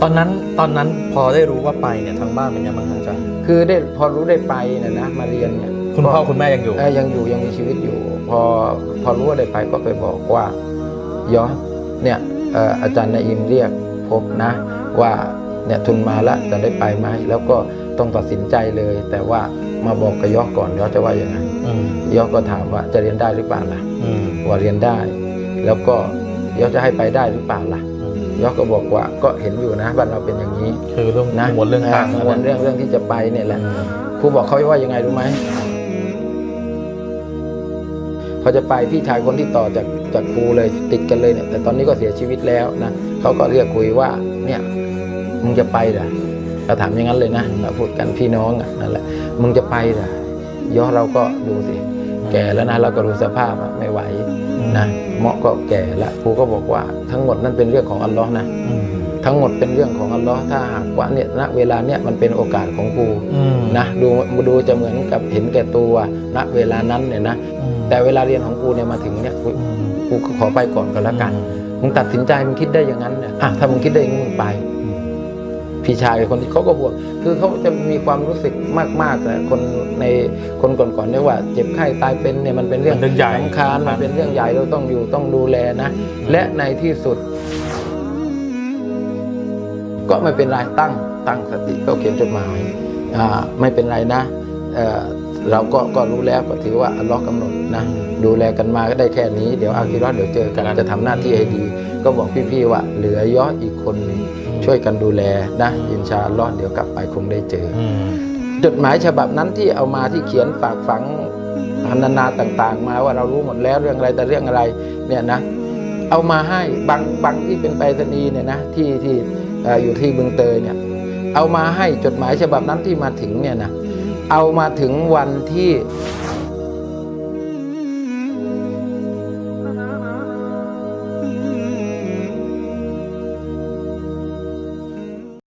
ตอนนั้นตอนนั้นพอได้รู้ว่าไปเนี่ยทางบ้านเป็นยังไงบ้างครับอาจารย์คือได้พอรู้ได้ไปเนี่ยนะมาเรียนเนี่ยคุณพ่อคุณแม่ยังอยู่เอ่อยังอยู่ยังมีชีวิตอยู่ พอพอรู้ว่าได้ไปก็ไปบอกว่าย้อนเนี่ยเอ่ออาจารย์นาอิมเรียกพบนะ ว่าเนี่ยทุนมาแล้วจะได้ไปไหมแล้วก็ต้องตัดสินใจเลย แต่ว่ามาบอกกับยอก่อนยอจะว่ายังไงอืมยอก็ถามว่าจะเรียนได้หรือเปล่าล่ะอืมว่าเรียนได้ แล้วก็ยอจะให้ไปได้หรือเปล่าล่ะ อืมยอก็บอกว่าก็เห็นอยู่นะบ้านเราเป็นอย่างนี้คือเรื่องนะกังวลเรื่องตังค์กังวลเรื่องเรื่องที่จะไปเนี่ยแหละอืมครูบอกเขาว่ายังไงรู้ไหมเขาจะไปพี่ชายคนที่ต่อจากจากครูเลยติดกันเลยเนี่ย แต่ตอนนี้ก็เสียชีวิตแล้วนะเขาก็เรียกคุยว่า เนี่ยมึงจะไปเหรอเราถามอย่างนั้นเลยนะเราพูดกันพี่น้องอะนั่นแหละมึงจะไปเหรอย่อเราก็ดูสิแก่แล้วนะเราก็รู้สภาพอะไม่ไหว นะเหมาะก็แก่แล้วครูก็บอกว่าทั้งหมดนั่นเป็นเรื่องของอัลลอฮ์นะอืมทั้งหมดเป็นเรื่องของอัลลอฮ์ถ้าหากว่าเนี่ยณเวลาเนี่ยมันเป็นโอกาสของครูอืมนะดูดูจะเหมือนกับเห็นแก่ตัวณเวลานั้นเนี่ยนะอืมแต่เวลาเรียนของกูเนี่ยมาถึงเนี่ยกูอืมกูก็ขอไปก่อนก็แล้วกันมึงตัดสินใจมึงคิดได้อย่างนั้นเนี่ยอะถ้ามึงคิดได้อย่างนี้มึงไปอืม พี่ชายคนที่เขาก็ห่วง คือเขาจะมีความรู้สึกมากๆแต่คนในคนก่อนๆเนี่ยว่า เจ็บไข้ตายเป็นเนี่ยมันเป็นเรื่องมันเรื่องใหญ่สำคัญมันเป็นเรื่องใหญ่เราต้องอยู่ต้องดูแลนะ และในที่สุด ก็ไม่เป็นไรตั้งตั้งสติก็เขียนจดหมายอ่าไม่เป็นไรนะ เอ่อเราก็ก็รู้แล้วก็ถือว่าอัลเลอฮ์กำหนดนะดูแลกันมาก็ได้แค่นี้เดี๋ยวอาคิรอดเดี๋ยวเจอกันจะทำหน้าที่ให้ดี ก็บอกพี่ๆว่าเหลือย่ออีกคนหนึงช่วยกันดูแลนะอินชาอัลลอฮ์เดี๋ยวกลับไปคงได้เจออืมจดหมายฉบับนั้นที่เอามาที่เขียนฝากฝังพันนาต่างๆ มาว่าเรารู้หมดแล้วเรื่องอะไรแต่เรื่องอะไรเนี่ยนะเอามาให้บางบางที่เป็นไปรษณีย์เนี่ยนะที่ที่เอ่ออยู่ที่บึงเตยเนี่ยเอามาให้จดหมายฉบับนั้นที่มาถึงเนี่ยนะ เอามาถึงวันที่